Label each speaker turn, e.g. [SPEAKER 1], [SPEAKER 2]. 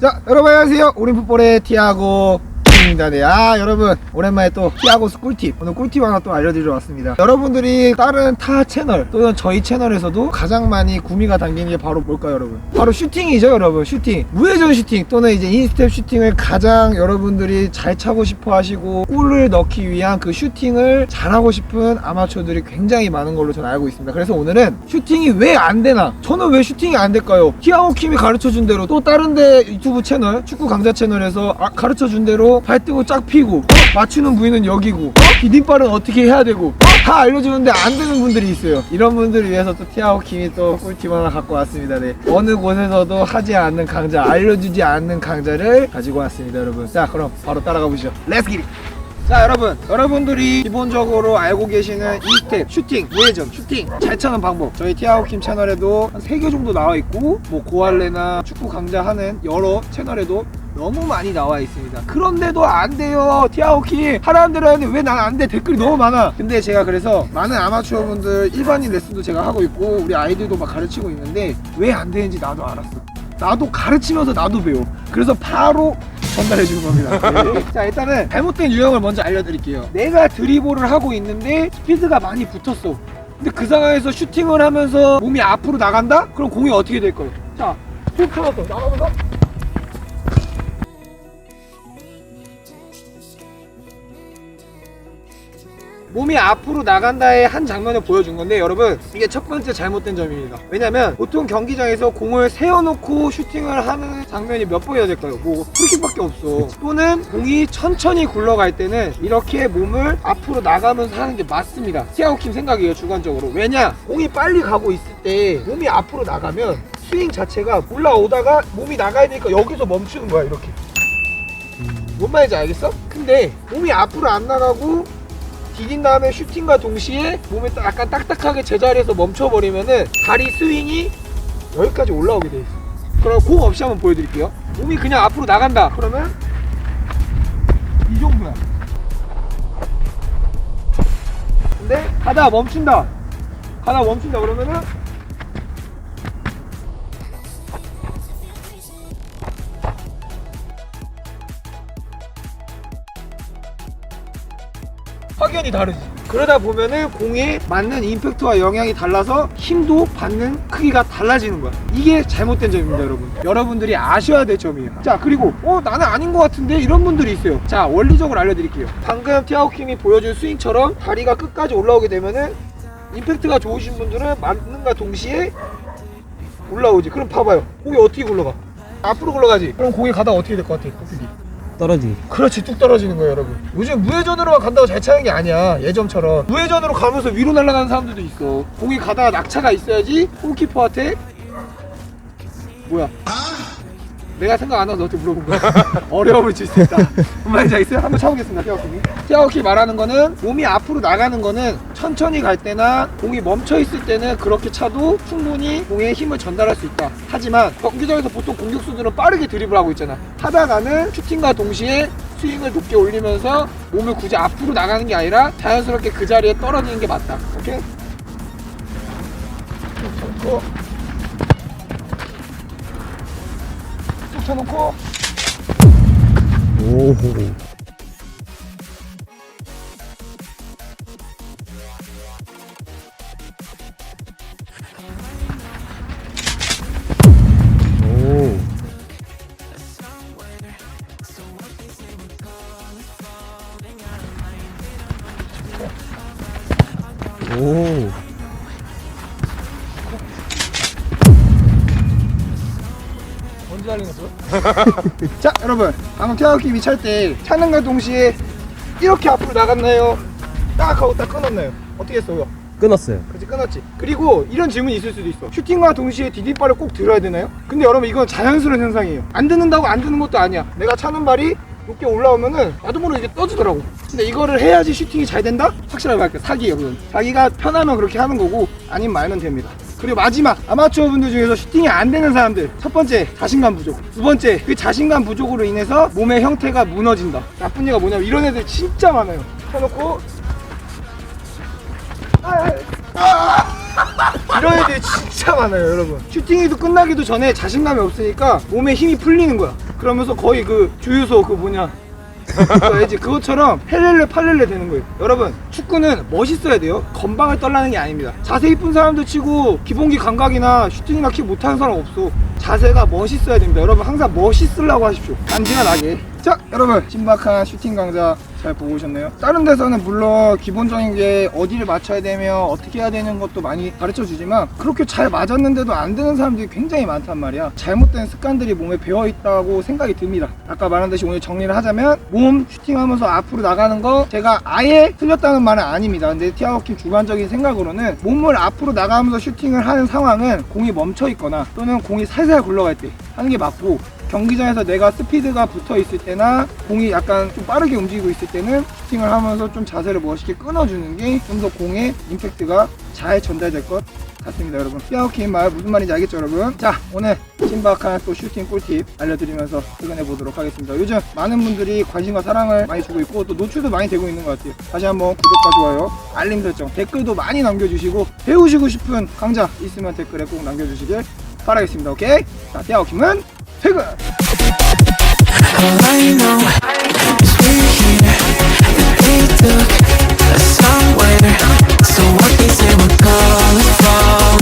[SPEAKER 1] 자 여러분 안녕하세요. 우린 풋볼의 티아고 입니다. 네. 아 여러분 오랜만에 또 티아고스 꿀팁. 오늘 꿀팁 하나 또 알려드리러 왔습니다. 여러분들이 다른 타 채널 또는 저희 채널에서도 가장 많이 구미가 당기는 게 바로 뭘까요 여러분? 바로 슈팅이죠 여러분 슈팅. 무회전 슈팅 또는 이제 인스텝 슈팅을 가장 여러분들이 잘 차고 싶어 하시고 골을 넣기 위한 그 슈팅을 잘하고 싶은 아마추어들이 굉장히 많은 걸로 저는 알고 있습니다. 그래서 오늘은 슈팅이 왜 안 되나? 저는 왜 슈팅이 안 될까요? 티아고 킴이 가르쳐 준 대로 또 다른 데 유튜브 채널 축구 강좌 채널에서 아, 가르쳐 준 대로 발 뜨고 짝 피고 어? 맞추는 부위는 여기고 어? 디딤발은 어떻게 해야 되고 어? 다 알려주는데 안 되는 분들이 있어요 이런 분들을 위해서 또 티아고 킴이 또 꿀팁 하나 갖고 왔습니다 네. 어느 곳에서도 하지 않는 강좌 알려주지 않는 강좌를 가지고 왔습니다 여러분 자 그럼 바로 따라가 보시죠 렛츠 기릿 자 여러분 여러분들이 기본적으로 알고 계시는 인스텝 슈팅 무회전 슈팅 잘 차는 방법 저희 티아오킴 채널에도 한 3개 정도 나와 있고 뭐 고할레나 축구 강좌하는 여러 채널에도 너무 많이 나와 있습니다 그런데도 안 돼요 티아오킴 하라는 대로 하는데 왜 난 안 돼 댓글이 너무 많아 근데 제가 그래서 많은 아마추어 분들 일반인 레슨도 제가 하고 있고 우리 아이들도 막 가르치고 있는데 왜 안 되는지 나도 알았어 나도 가르치면서 나도 배워 그래서 바로 전달해 주는 겁니다. 네. 자, 일단은 잘못된 유형을 먼저 알려드릴게요. 내가 드리블을 하고 있는데 스피드가 많이 붙었어. 근데 그 상황에서 슈팅을 하면서 몸이 앞으로 나간다? 그럼 공이 어떻게 될 거예요? 자, 툭 쳐놨어. 나가면서 몸이 앞으로 나간다의 한 장면을 보여준 건데 여러분 이게 첫 번째 잘못된 점입니다. 왜냐면 보통 경기장에서 공을 세워놓고 슈팅을 하는 장면이 몇 번이나 될까요? 뭐 프리킥밖에 없어. 또는 공이 천천히 굴러갈 때는 이렇게 몸을 앞으로 나가면서 하는 게 맞습니다. 티아오킴 생각이에요 주관적으로. 왜냐 공이 빨리 가고 있을 때 몸이 앞으로 나가면 스윙 자체가 올라오다가 몸이 나가야 되니까 여기서 멈추는 거야 이렇게. 뭔 말인지 알겠어? 근데 몸이 앞으로 안 나가고 디딘 다음에 슈팅과 동시에 딱 약간 딱딱하게 제자리에서 멈춰버리면은 다리 스윙이 여기까지 올라오게 돼 있어. 그럼 공 없이 한번 보여드릴게요. 몸이 그냥 앞으로 나간다. 그러면 이 정도야. 근데 가다 멈춘다. 가다 멈춘다 그러면은 확연히 다르지. 그러다 보면은 공에 맞는 임팩트와 영향이 달라서 힘도 받는 크기가 달라지는 거야. 이게 잘못된 점입니다, 여러분. 여러분들이 아셔야 될 점이에요. 자, 그리고 어 나는 아닌 것 같은데 이런 분들이 있어요. 자, 원리적으로 알려드릴게요. 방금 티아오킴이 보여준 스윙처럼 다리가 끝까지 올라오게 되면은 임팩트가 좋으신 분들은 맞는가 동시에 올라오지. 그럼 봐봐요. 공이 어떻게 굴러가? 앞으로 굴러가지. 그럼 공이 가다 어떻게 될 것 같아? 커피디.
[SPEAKER 2] 떨어지.
[SPEAKER 1] 그렇지 뚝 떨어지는 거예요 여러분. 요즘 무회전으로만 간다고 잘 차는 게 아니야 예전처럼. 무회전으로 가면서 위로 날아가는 사람들도 있어. 공이 가다가 낙차가 있어야지 골키퍼한테 뭐야 내가 생각 안 나서 너한테 물어본 거야. 어려움을 줄 수 있다. 뭔 말인지 알겠어요? 한번 차보겠습니다 티아오킴이. 티아오킴 말하는 거는 몸이 앞으로 나가는 거는 천천히 갈 때나 공이 멈춰 있을 때는 그렇게 차도 충분히 공에 힘을 전달할 수 있다. 하지만 경기장에서 보통 공격수들은 빠르게 드리블 하고 있잖아. 하다가는 슈팅과 동시에 스윙을 높게 올리면서 몸을 굳이 앞으로 나가는 게 아니라 자연스럽게 그 자리에 떨어지는 게 맞다. 오케이? 툭 쳐놓고 툭 쳐놓고
[SPEAKER 2] 오. 오. 오.
[SPEAKER 1] 달리겠어요? 자 여러분 방금 태아오킴이 찰때 차는과 동시에 이렇게 앞으로 나갔나요? 딱 하고 딱 끊었나요? 어떻게 했어요?
[SPEAKER 2] 끊었어요.
[SPEAKER 1] 그렇지 끊었지 그리고 이런 질문이 있을 수도 있어 슈팅과 동시에 디딤발을 꼭 들어야 되나요? 근데 여러분 이건 자연스러운 현상이에요 안 듣는다고 안 듣는 것도 아니야 내가 차는 발이 높게 올라오면은 나도 모르게 이게 떠지더라고 근데 이거를 해야지 슈팅이 잘 된다? 확실하게 말할게요 사기예요 그건 자기가 편하면 그렇게 하는 거고 아니면 말면 됩니다 그리고 마지막 아마추어 분들 중에서 슈팅이 안 되는 사람들. 첫 번째 자신감 부족. 두 번째 그 자신감 부족으로 인해서 몸의 형태가 무너진다. 나쁜 얘가 뭐냐면 이런 애들 진짜 많아요. 켜놓고. 아, 아, 이런 애들이 진짜 많아요 여러분. 슈팅이도 끝나기도 전에 자신감이 없으니까 몸에 힘이 풀리는 거야. 그러면서 거의 그 주유소 그 뭐냐 그거 알지? 그것처럼 헬렐레 팔렐레 되는 거예요. 여러분, 축구는 멋있어야 돼요. 건방을 떨라는 게 아닙니다. 자세 이쁜 사람도 치고 기본기 감각이나 슈팅이나 킥 못하는 사람 없어. 자세가 멋있어야 됩니다. 여러분 항상 멋있으려고 하십시오. 간지가 나게. 자, 여러분 신박한 슈팅 강좌 잘 보고 오셨나요? 다른 데서는 물론 기본적인 게 어디를 맞춰야 되며 어떻게 해야 되는 것도 많이 가르쳐 주지만 그렇게 잘 맞았는데도 안 되는 사람들이 굉장히 많단 말이야. 잘못된 습관들이 몸에 배어 있다고 생각이 듭니다. 아까 말한 듯이 오늘 정리를 하자면 몸 슈팅하면서 앞으로 나가는 거 제가 아예 틀렸다는 말은 아닙니다. 근데 티아워킴 주관적인 생각으로는 몸을 앞으로 나가면서 슈팅을 하는 상황은 공이 멈춰 있거나 또는 공이 살살 굴러갈 때 하는 게 맞고 경기장에서 내가 스피드가 붙어 있을 때나 공이 약간 좀 빠르게 움직이고 있을 때는 슈팅을 하면서 좀 자세를 멋있게 끊어주는 게 좀 더 공의 임팩트가 잘 전달될 것 같습니다 여러분. 피아오킴 말 무슨 말인지 알겠죠 여러분? 자 오늘 신박한 또 슈팅 꿀팁 알려드리면서 퇴근해 보도록 하겠습니다. 요즘 많은 분들이 관심과 사랑을 많이 주고 있고 또 노출도 많이 되고 있는 것 같아요. 다시 한번 구독과 좋아요 알림 설정 댓글도 많이 남겨주시고 배우시고 싶은 강좌 있으면 댓글에 꼭 남겨주시길 바라겠습니다. 오케이? 자 피아오킴은 figure.
[SPEAKER 3] All I know is we're here and they took us somewhere. So what they say we're calling from.